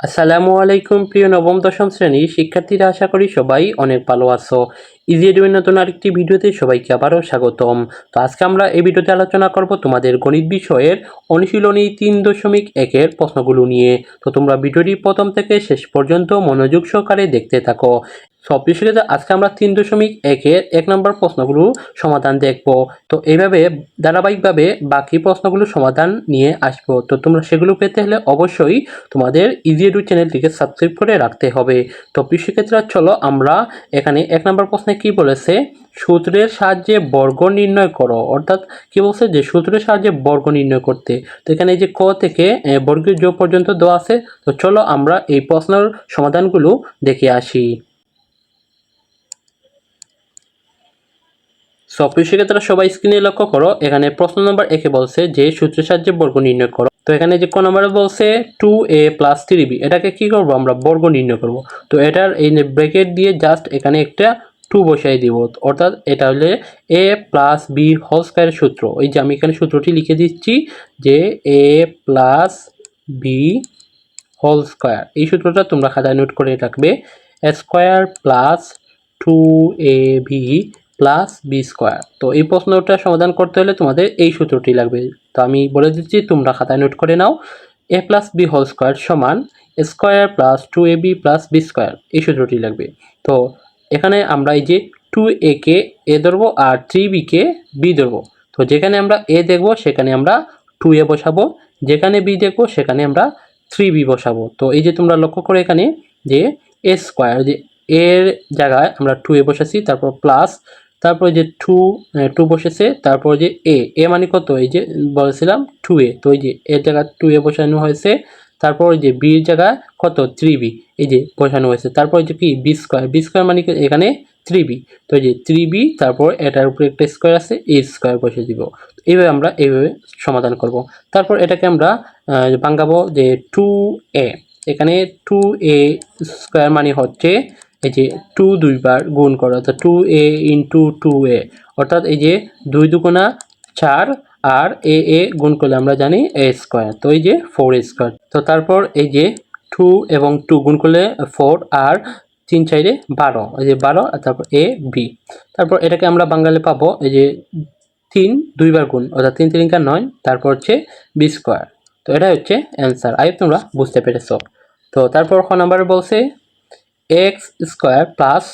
আসসালামু আলাইকুম প্রিয় নবম দশম শ্রেণির শিক্ষার্থীরা আশা করি সবাই অনেক ভালো আছো। ইজি এডুয়ের নতুন আরেকটি ভিডিওতে সবাইকে আবারও স্বাগতম। তো আজকে আমরা এই ভিডিওতে আলোচনা করব তোমাদের গণিত বিষয়ের অনুশীলনী তিন দশমিক একের প্রশ্নগুলো নিয়ে। তো তোমরা ভিডিওটি প্রথম থেকে শেষ পর্যন্ত মনোযোগ সহকারে দেখতে থাকো। সব বিষয়ে আজকে আমরা তিন দশমিক একের এক নম্বর প্রশ্নগুলো সমাধান দেখব। তো এইভাবে ধারাবাহিকভাবে বাকি প্রশ্নগুলো সমাধান নিয়ে আসব। তো তোমরা সেগুলো পেতে হলে অবশ্যই তোমাদের ইজি এডু চ্যানেলটিকে সাবস্ক্রাইব করে রাখতে হবে। তো কৃষিক্ষেত্রে চলো আমরা এখানে এক নম্বর প্রশ্নে কি বলেছে? সূত্রের সাহায্যে বর্গ নির্ণয় করো। অর্থাৎ কি বলছে যে সূত্রের সাহায্যে বর্গ নির্ণয় করতে। তো এখানে যে ক থেকে এ, বর্গের যোগ পর্যন্ত দেওয়া আছে। তো চলো আমরা এই প্রশ্নের সমাধানগুলো দেখে আসি। সব কৃষিক্ষেত্রে সবাই স্ক্রিনে লক্ষ্য করো। এখানে প্রশ্ন নম্বর একে বলছে যে সূত্রের সাহায্যে বর্গ নির্ণয় করো। তো এখানে যে ক নম্বরে বলছে two A plus three B এটাকে কি করব আমরা? বর্গ নির্ণয় করব। তো এটার এই ব্রেকেট দিয়ে জাস্ট এখানে একটা টু বসাই দিব। অর্থাৎ এটা হলে এ প্লাস বি হোল স্কোয়ারের সূত্র। এই যে আমি এখানে সূত্রটি লিখে দিচ্ছি যে a plus b whole square এই সূত্রটা তোমরা খাতায় নোট করে রাখবে। Square plus two a b plus b square তো এই প্রশ্নটা সমাধান করতে হলে তোমাদের এই সূত্রটি লাগবে। তো আমি বলে দিচ্ছি, তোমরা খাতায় নোট করে নাও। A plus b whole square সমান square plus two a b plus b square এই সূত্রটি লাগবে। তো এখানে আমরা এই যে টু এ কে এ ধরবো আর থ্রি বিকে বি ধরবো। তো যেখানে আমরা এ দেখব, সেখানে আমরা টু এ বসাবো। যেখানে বি দেখব, সেখানে আমরা থ্রি বি বসাবো। তো এই যে তোমরা লক্ষ্য করে এখানে যে এ স্কোয়ার যে এর জায়গায় আমরা টু এ বসাচ্ছি তারপর প্লাস তারপর যে টু টু বসেছে, তারপর যে এ এ মানে কত? এই যে বলেছিলাম টু এ তো এই যে এর জায়গায় টু এ বসানো হয়েছে তারপর ওই যে বির জায়গায় কত? থ্রি বি এই যে বসানো হয়েছে। তারপর যে কি? বি স্কোয়ার বি স্কোয়ার মানে এখানে থ্রি বি তো এই যে থ্রি বি তারপর এটার উপরে একটা স্কোয়ার আছে, এই স্কোয়ার বসে দিব। এইভাবে আমরা এইভাবে সমাধান করব। তারপর এটাকে আমরা ভাঙাবো যে টু এ এখানে টু এ স্কোয়ার মানে হচ্ছে এই যে টু দুইবার গুণ করা। অর্থাৎ two a into two a অর্থাৎ এই যে দুই দুগুণা চার আর এ এ গুণ করলে আমরা জানি এ স্কোয়ার। তো এই যে ফোর স্কোয়ার। তো তারপর এই যে টু এবং টু গুণ করলে ফোর আর তিন চাইরে বারো। এই যে বারো, আর তারপর এ, বি। তারপর এটাকে আমরা বাঙালি পাবো এই যে তিন দুইবার গুণ, অর্থাৎ তিন তিনকা নয়, তারপর হচ্ছে বি স্কোয়ার। তো এটাই হচ্ছে অ্যান্সার। আই, তোমরা বুঝতে পেরেছ। তো তারপর খ নাম্বার বলছে x square plus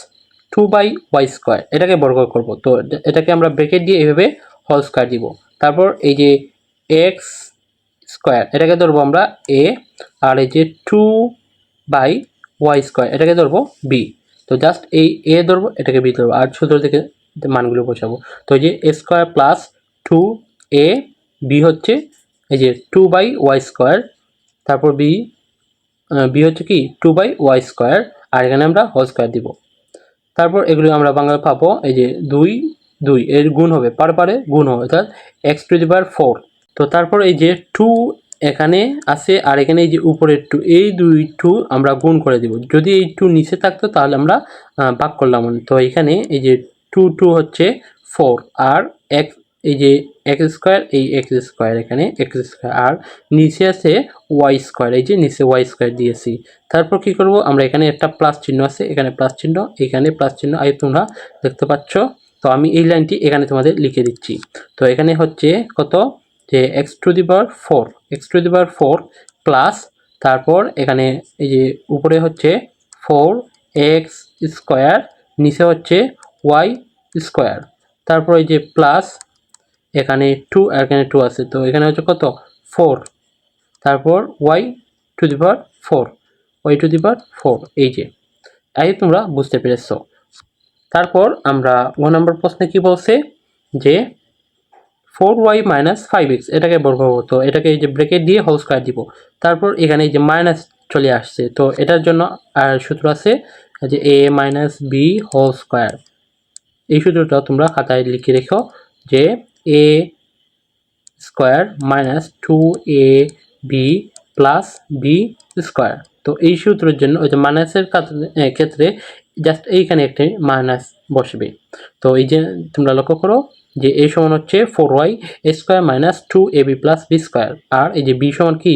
two by y square. এটাকে বর্গ করব। তো এটাকে আমরা ব্রেকেট দিয়ে এভাবে হল স্কোয়ার দিব। তারপর এই যে এক্স স্কোয়ার এটাকে ধরবো আমরা এ আর এই যে টু বাই ওয়াই স্কোয়ার এটাকে ধরবো বি তো জাস্ট এই এ ধরবো, এটাকে বি ধরবো, আর সূত্র থেকে মানগুলো বসাবো তো এই যে a square plus two a b হচ্ছে এই যে টু বাই ওয়াই স্কোয়ার তারপর বি বি হচ্ছে কি টু বাই ওয়াই স্কোয়ার আর এখানে আমরা হোল স্কোয়ার দিব। তারপর এগুলো আমরা বাংলা পাবো এই যে দুই দুই, এর গুণ হবে, পার পারে গুণ হবে, অর্থাৎ x to the power four তো তারপর এই যে টু এখানে আছে, আর এখানে এই যে উপরের টু এই দুই টু আমরা গুণ করে দিব। যদি এই টু নিচে থাকতো, তাহলে আমরা ভাগ করলাম। তো এখানে এই যে টু টু হচ্ছে ফোর আর এক এই যে এক্স স্কোয়ার এই এক্স স্কোয়ার এখানে এক্স স্কোয়ার আর নিচে আছে ওয়াই স্কোয়ার এই যে নিচে ওয়াই স্কোয়ার দিয়েছি। তারপর কি করব? আমরা এখানে একটা প্লাস চিহ্ন আছে, এখানে প্লাস চিহ্ন, এখানে প্লাস চিহ্ন। আই তোমরা দেখতে পাচ্ছ তো আমি এই লাইনটি এখানে তোমাদের লিখে দিচ্ছি। তো এখানে হচ্ছে কত? যে x to the power four x to the power four plus তারপর এখানে এই যে উপরে হচ্ছে ফোর এক্স স্কোয়ার নিচে হচ্ছে ওয়াই স্কোয়ার তারপর এই যে প্লাস এখানে টু এখানে টু আছে। তো এখানে হচ্ছে কত? ফোর তারপর y to the power four y to the power four এই যে। এই তোমরা বুঝতে পেরেছ। তারপর আমরা ওয়ান নম্বর প্রশ্নে কি বলছে? যে four y minus five x এটাকে বর্গ করব তো, এটাকে এই যে ব্রেকেট দিয়ে হোল স্কোয়ার দিব। তারপর এখানে এই যে মাইনাস চলে আসছে, তো এটার জন্য আর সূত্র আছে যে a minus b whole square এই সূত্রটা তোমরা খাতায় লিখে রেখো যে a square minus two a b plus b square তো এই সূত্রের জন্য ওই যে মাইনাসের ক্ষেত্রে জাস্ট এইখানে একটি মাইনাস বসবে। তো এই যে তোমরা লক্ষ্য করো যে এ সমান হচ্ছে four y a square minus two a b plus b square আর এই যে বি সমান কি?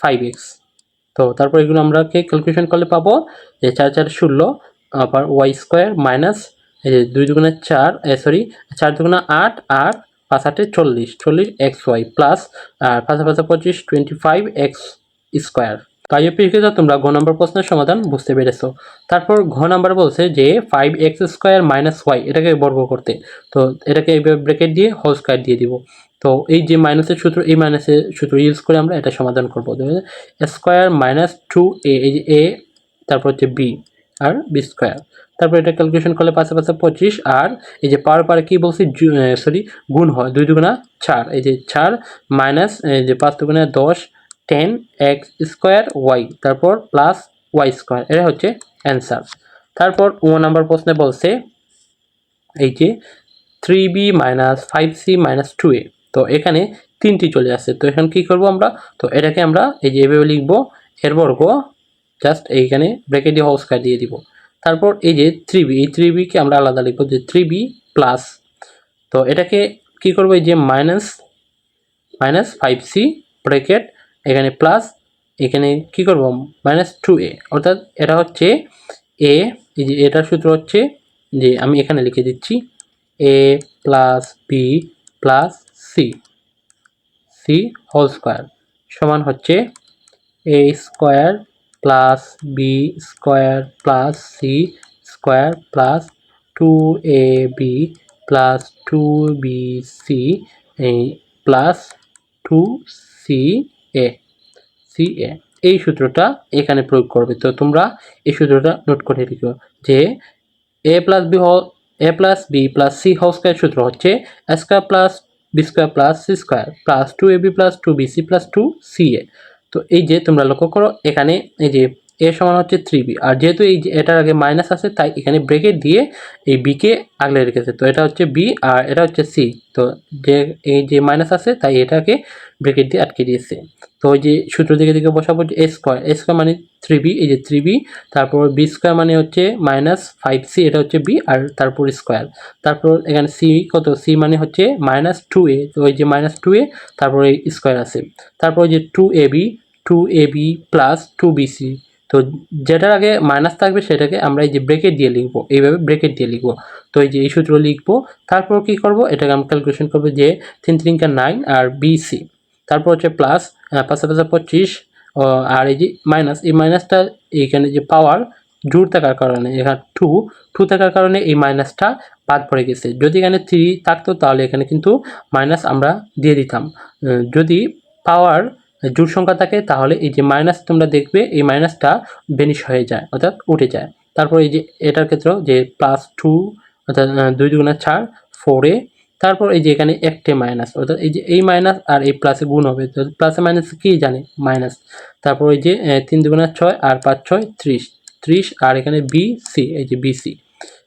ফাইভ এক্স তো তারপর এগুলো আমরা কে ক্যালকুলেশন করলে পাবো? যে চার চার ষোলো, আবার ওয়াই স্কোয়ার মাইনাস এই যে দুই দুগুণে চার সরি চার দুগুণে আট, আর পাঁচ আটে চল্লিশ চল্লিশ এক্স ওয়াই প্লাস আর পাঁচ পাঁচ পঁচিশ টোয়েন্টি ফাইভ এক্স স্কোয়ার তাই পিছিয়ে তোমরা ঘ নম্বর প্রশ্নের সমাধান বুঝতে পেরেছ। তারপর ঘ নাম্বার বলছে যে five x square minus y এটাকে বর্গ করতে। তো এটাকে এইভাবে ব্রেকেট দিয়ে হোল স্কোয়ার দিয়ে দিব। তো এই যে মাইনাসের সূত্র, এই মাইনাসের সূত্র ইউজ করে আমরা এটা সমাধান করব। স্কোয়ার মাইনাস টু এ এই যে এ তারপর হচ্ছে বি আর বি স্কোয়ার তারপর এটা ক্যালকুলেশন করলে পাশে পাশে পঁচিশ, আর এই যে পার পারে কী বলছি? সরি গুণ হয়, দুই দুগুণা চার। এই যে চার মাইনাস এই যে পাঁচ দুগুণা দশ টেন এক্স স্কোয়ার ওয়াই তারপর প্লাস ওয়াই স্কোয়ার এটা হচ্ছে অ্যান্সার তারপর ও নাম্বার প্রশ্নে বলছে, এই যে three b minus five c minus two a তো এখানে তিনটি চলে আসছে, তো এখন কী করব আমরা? তো এটাকে আমরা এই যে এভাবে লিখব এর বর্গ জাস্ট এইখানে ব্রেকেট দিয়ে হোল স্কোয়ার দিয়ে দিব। তারপর এই যে থ্রি বি এই থ্রি বিকে আমরা আলাদা লিখব, যে থ্রি বি প্লাস তো এটাকে কী করব? এই যে minus minus five c bracket এখানে প্লাস এখানে কি করব? মাইনাস টু এ অর্থাৎ এটা হচ্ছে এ এই যে এটার সূত্র হচ্ছে যে আমি এখানে লিখে দিচ্ছি a plus b plus c c whole square সমান হচ্ছে a square plus b square plus c square plus two a b plus two b c plus two c a c a এই সূত্রটা এখানে প্রয়োগ করবে। তো তোমরা এই সূত্রটা নোট করে দিও যে a plus b a plus b plus c whole square সূত্র হচ্ছে square plus b square plus c square plus two a b plus two b c plus two c a তো এই যে তোমরা লক্ষ্য করো, এখানে এই যে এ সমান হচ্ছে থ্রি বি আর যেহেতু এই এটার আগে মাইনাস আছে, তাই এখানে ব্রেকেট দিয়ে এই বিকে আগলে রেখেছে। তো এটা হচ্ছে বি আর এটা হচ্ছে সি তো যে, এই যে মাইনাস আছে, তাই এটাকে ব্রেকেট দিয়ে আটকে দিয়েছে। তো ওই যে সূত্র দিকে দিকে বসাবো যে এ স্কোয়ার এ স্কোয়ার মানে থ্রি বি এই যে থ্রি তারপর বি স্কোয়ার মানে হচ্ছে মাইনাস ফাইভ সি এটা হচ্ছে বি আর তারপর স্কোয়ার তারপর এখানে সি কত? সি মানে হচ্ছে মাইনাস টু এ তো ওই যে মাইনাস টু এ তারপর এই স্কোয়ার আছে। তারপর যে two a b two a b plus two b c তো যেটার আগে মাইনাস থাকবে সেটাকে আমরা এই যে ব্রেকেট দিয়ে লিখব, এইভাবে ব্রেকেট দিয়ে লিখব। তো এই যে এই সূত্র লিখব, তারপর কি করব? এটাকে আমরা ক্যালকুলেশন করব যে তিন তিনকা নাইন আর বিসি তারপর হচ্ছে প্লাস পাঁচশো পঁচিশ আর এই যে মাইনাস এই মাইনাসটা এইখানে যে পাওয়ার জোর থাকার কারণে, এখানে টু টু থাকার কারণে এই মাইনাসটা বাদ পড়ে গেছে। যদি এখানে থ্রি থাকতো তাহলে এখানে কিন্তু মাইনাস আমরা দিয়ে দিতাম। যদি পাওয়ার জোর সংখ্যা থাকে, তাহলে এই যে মাইনাস তোমরা দেখবে, এই মাইনাসটা বেনিশ হয়ে যায়, অর্থাৎ উঠে যায়। তারপর এই যে এটার ক্ষেত্রেও যে প্লাস টু অর্থাৎ দুই দুগুণা চার ফোরে তারপর এই যে এখানে একটে মাইনাস অর্থাৎ এই যে এই মাইনাস আর এই প্লাসে গুণ হবে। তো প্লাসে মাইনাস কী জানে? মাইনাস তারপর এই যে তিন দুগুণা ছয় আর পাঁচ ছয়, ত্রিশ। ত্রিশ আর এখানে বি সি এই যে বিসি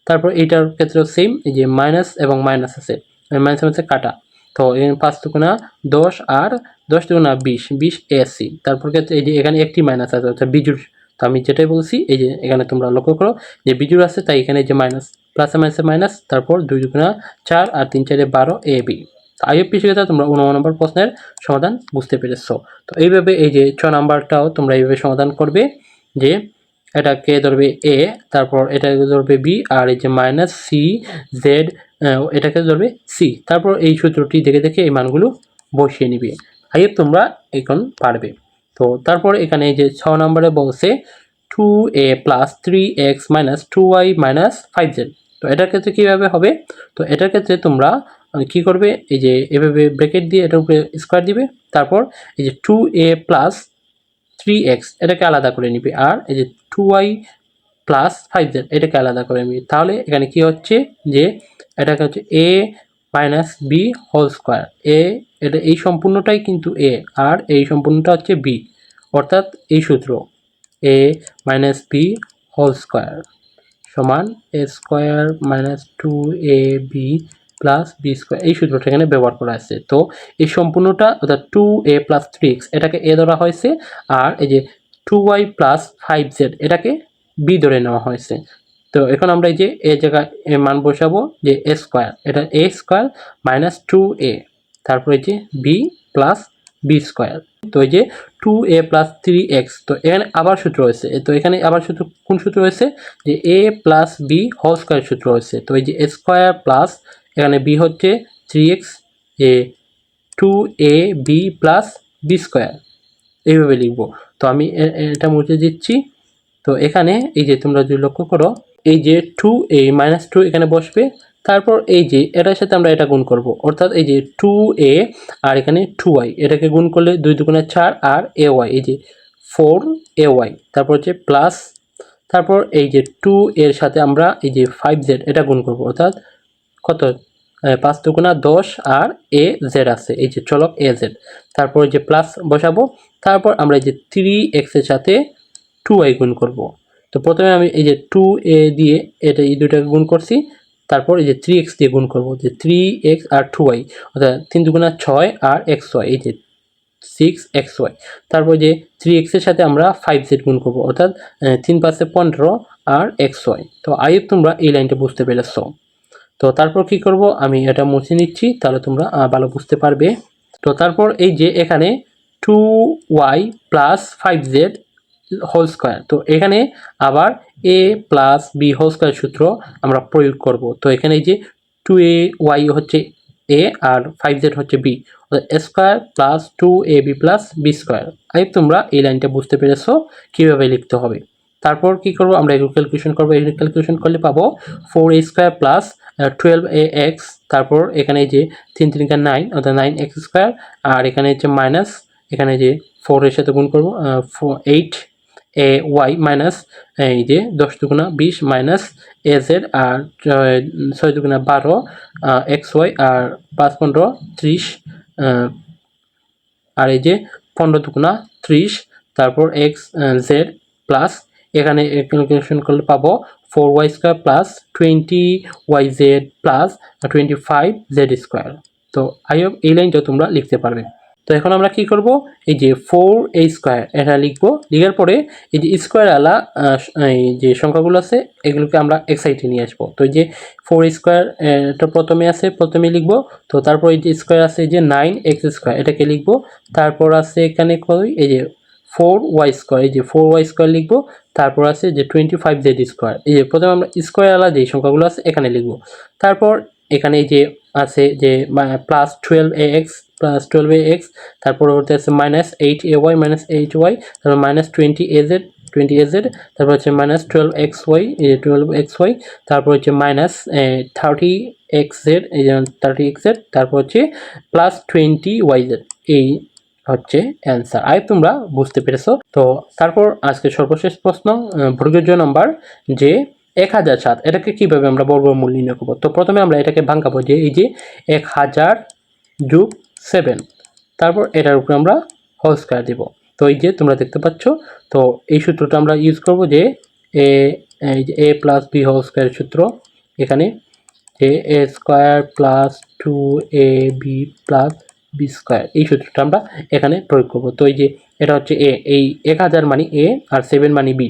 তারপর এইটার ক্ষেত্রেও সেম এই যে মাইনাস এবং মাইনাস আছে। মাইনাস মাইনাসে কাটা। তো এখানে পাঁচ দুগুণা দশ আর দশ দুগুণা বিশ বিশ এসি তারপর এই যে এখানে একটি মাইনাস আছে, অর্থাৎ বিজুর। তো আমি যেটাই বলছি, এই যে এখানে তোমরা লক্ষ্য করো, যে বিজুর আছে, তাই এখানে যে মাইনাস প্লাসে মাইনাসে মাইনাস তারপর দুই দুগুণা চার আর তিন চারে বারো এ বি আইএফপি শিখে তোমরা উনম নম্বর প্রশ্নের সমাধান বুঝতে পেরেছ। তো এইভাবে এই যে ছ নাম্বারটাও তোমরা এইভাবে সমাধান করবে, যে এটাকে ধরবে? এ তারপর এটাকে ধরবে বি আর এই যে মাইনাস সি জেড এটাকে ধরবে? সি তারপর এই সূত্রটি দেখে দেখে এই মানগুলো বসিয়ে নিবে। আইএফ তোমরা এখন পারবে। তো তারপর এখানে এই যে ছ নম্বরে বলছে two a plus three x minus two y minus five z তো এটার ক্ষেত্রে কীভাবে হবে? তো এটার ক্ষেত্রে তোমরা কি করবে? এই যে এভাবে ব্রেকেট দিয়ে এটার উপরে স্কোয়ার দিবে। তারপর এই যে two a plus three x এটাকে আলাদা করে নিবে। আর এই যে two y plus five z এটাকে আলাদা করে নিবে তাহলে এখানে কি হচ্ছে? যে এটাকে হচ্ছে a minus b whole square a এটা এই সম্পূর্ণটাই কিন্তু এ আর এই সম্পূর্ণটা হচ্ছে বি অর্থাৎ এই সূত্র a minus b whole square সমান a square minus two a b plus b square এই সূত্রটা এখানে ব্যবহার করা আছে তো এই সম্পূর্ণটা অর্থাৎ two a plus three x এটাকে এ ধরা হয়েছে। আর এই যে two y plus five z এটাকে বি ধরে নেওয়া হয়েছে। তো এখন আমরা এই যে এ জায়গায় মান বসাবো যে এ স্কোয়ার এটা a square minus two a তারপরে যে বি প্লাস বি স্কোয়ার তো এই যে two a plus three x তো এখানে আবার সূত্র রয়েছে তো এখানে আবার সূত্র, কোন সূত্র রয়েছে যে a plus b whole square সূত্র রয়েছে তো এই যে এ স্কোয়ার প্লাস এখানে বি হচ্ছে three x a two a b plus b square এইভাবে লিখব। তো আমি এটা মুছে দিচ্ছি। তো এখানে এই যে তোমরা যদি লক্ষ্য করো, এই যে টু এ মাইনাস টু এখানে বসবে। তারপর এই যে এটার সাথে আমরা এটা গুণ করব। অর্থাৎ এই যে টু এ আর এখানে টু ওয়াই এটাকে গুণ করলে দুই দুগুণে চার আর এ ওয়াই এই যে ফোর এ ওয়াই তারপর হচ্ছে প্লাস তারপর এই যে টু এর সাথে আমরা এই যে ফাইভ জেড এটা গুণ করব। অর্থাৎ কত? পাঁচ দুগুণা দশ আর এ জেড আছে, এই যে চলক এ জেড। তারপর যে প্লাস বসাবো, তারপর আমরা এই যে থ্রি এক্সের সাথে টু আই গুণ করব। তো প্রথমে আমি এই যে টু এ দিয়ে এটা এই দুটাকে গুণ করছি, তারপর এই যে থ্রি এক্স দিয়ে গুণ করব, যে থ্রি এক্স আর টু ওয়াই অর্থাৎ তিন দুগুণা ছয় আর এক্স ওয়াই এই যে সিক্স এক্স ওয়াই তারপর যে থ্রি এক্সের সাথে আমরা ফাইভ জেড গুণ করব, অর্থাৎ তিন পাঁচে পনেরো আর এক্স ওয়াই তো আইব তোমরা এই লাইনটা বুঝতে পেরেছ। তো তারপর কি করব? আমি এটা মুছে নিচ্ছি, তাহলে তোমরা ভালো বুঝতে পারবে। তো তারপর এই যে এখানে two y plus five z whole square তো এখানে আবার a plus b whole square সূত্র আমরা প্রয়োগ করব। তো এখানে এই যে টু এ ওয়াই হচ্ছে এ আর ফাইভ জেড হচ্ছে b square plus two a b plus b square I তোমরা এই লাইনটা বুঝতে পেরেছ, কীভাবে লিখতে হবে। তারপর কি করব? আমরা এগুলো ক্যালকুলেশন করব। এগুলো ক্যালকুলেশন করলে পাবো four a square plus twelve a x তারপর এখানে যে তিন তিনটা নাইন অর্থাৎ নাইন এক্স স্কোয়ার আর এখানে হচ্ছে মাইনাস এখানে যে ফোর এর সাথে গুণ করব এইট এ ওয়াই মাইনাস এই যে দশ দুগুণা বিশ মাইনাস এ জেড আর ছয়- দুগুণা বারো এক্স ওয়াই আর পাঁচ পনেরো ত্রিশ আর এই যে পনেরো দুগুণা ত্রিশ, তারপর এক্স জেড প্লাস এখানে ক্যালকুলেশন করলে পাবো four y square plus twenty y z plus twenty five z square তো আই হোপ এই লাইনটা তোমরা লিখতে পারবে। তো এখন আমরা কি করব? এই যে ফোর এ স্কোয়ার এটা লিখব। লিখার পরে এই যে স্কোয়ার আলা এই যে সংখ্যাগুলো আছে, এগুলোকে আমরা এক সাইডে নিয়ে আসব। তো এই যে ফোর স্কোয়ার এটা প্রথমে আছে, প্রথমে লিখব। তো তারপর এই যে স্কোয়ার আছে যে নাইন এক্স স্কোয়ার এটাকে লিখব। তারপর আছে এখানে কই? এই যে ফোর ওয়াই স্কোয়ার এই যে ফোর ওয়াই স্কোয়ার লিখব, তারপর আছে যে টোয়েন্টি ফাইভ জেড স্কোয়ার এই যে প্রথমে আমরা স্কোয়ার আলা যে সংখ্যাগুলো আছে, এখানে লিখব। তারপর এখানে এই যে আছে যে plus twelve a x plus twelve a x তারপর হচ্ছে আছে minus eight a y minus eight y তারপর minus twenty a z twenty a z তারপর হচ্ছে মাইনাস টুয়েলভ এক্স ওয়াই এই যে টুয়েলভ এক্স ওয়াই তারপর হচ্ছে মাইনাস থার্টি এক্স জেড এই যে থার্টি এক্স জেড তারপর হচ্ছে প্লাস টোয়েন্টি ওয়াই জেড এই হচ্ছে অ্যান্সার আই, তোমরা বুঝতে পেরেছ? তো তারপর আজকে সর্বশেষ প্রশ্ন বর্গের নাম্বার যে এক হাজার সাত, এটাকে কীভাবে আমরা বর্গমূল নির্ণয় করব? তো প্রথমে আমরা এটাকে ভাঙাবো যে এই যে এক হাজার যুগ সেভেন তারপর এটার উপরে আমরা হোল স্কোয়ার দিব। তো এই যে তোমরা দেখতে পাচ্ছ, তো এই সূত্রটা আমরা ইউজ করব যে এ, এই যে a plus b whole square সূত্র, এখানে যে a square plus two a b plus b square এই সূত্রটা আমরা এখানে প্রয়োগ করব। তো এই যে এটা হচ্ছে এ এই এক হাজার মানে এ আর সেভেন মানে বি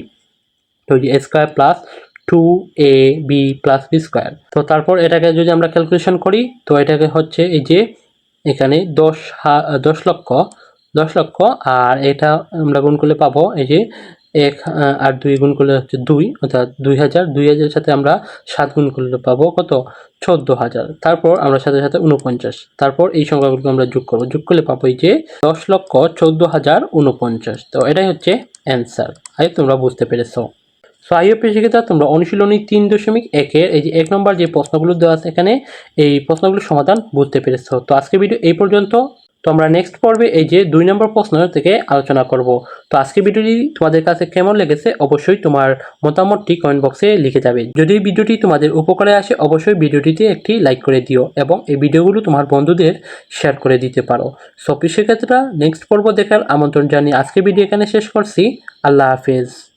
তো এই যে square plus two a b plus b square তো তারপর এটাকে যদি আমরা ক্যালকুলেশন করি, তো এটাকে হচ্ছে এই যে এখানে দশ হা- দশ লক্ষ দশ লক্ষ, আর এটা আমরা গুণ করলে পাবো এই যে এক আর দুই গুণ করলে হচ্ছে দুই, অর্থাৎ দুই হাজার। দুই হাজারের সাথে আমরা সাত গুণ করলে পাবো কত? চোদ্দ হাজার। তারপর আমরা সাথে সাথে উনপঞ্চাশ তারপর এই সংখ্যাগুলোকে আমরা যোগ করব। যোগ করলে পাবো এই যে দশ লক্ষ চোদ্দ হাজার উনপঞ্চাশ তো এটাই হচ্ছে অ্যান্সার। আই, তোমরা বুঝতে পেরেছ। সো আইও শিক্ষিতা তোমরা অনুশীলনী তিন দশমিক একের এই যে এক নম্বর যে প্রশ্নগুলো দেওয়া আছে এখানে, এই প্রশ্নগুলোর সমাধান বুঝতে পেরেছ। তো আজকে ভিডিও এই পর্যন্ত। তো আমরা নেক্সট পর্বে এই যে দুই নম্বর প্রশ্ন থেকে আলোচনা করব। তো আজকে ভিডিওটি তোমাদের কাছে কেমন লেগেছে অবশ্যই তোমার মতামতটি কমেন্ট বক্সে লিখে যাবে। যদি ভিডিওটি তোমাদের উপকারে আসে অবশ্যই ভিডিওটিতে একটি লাইক করে দিও এবং এই ভিডিওগুলো তোমার বন্ধুদের শেয়ার করে দিতে পারো। সো সেক্ষেত্রে নেক্সট পর্ব দেখার আমন্ত্রণ জানিয়ে আজকে ভিডিও এখানে শেষ করছি। আল্লাহ হাফেজ।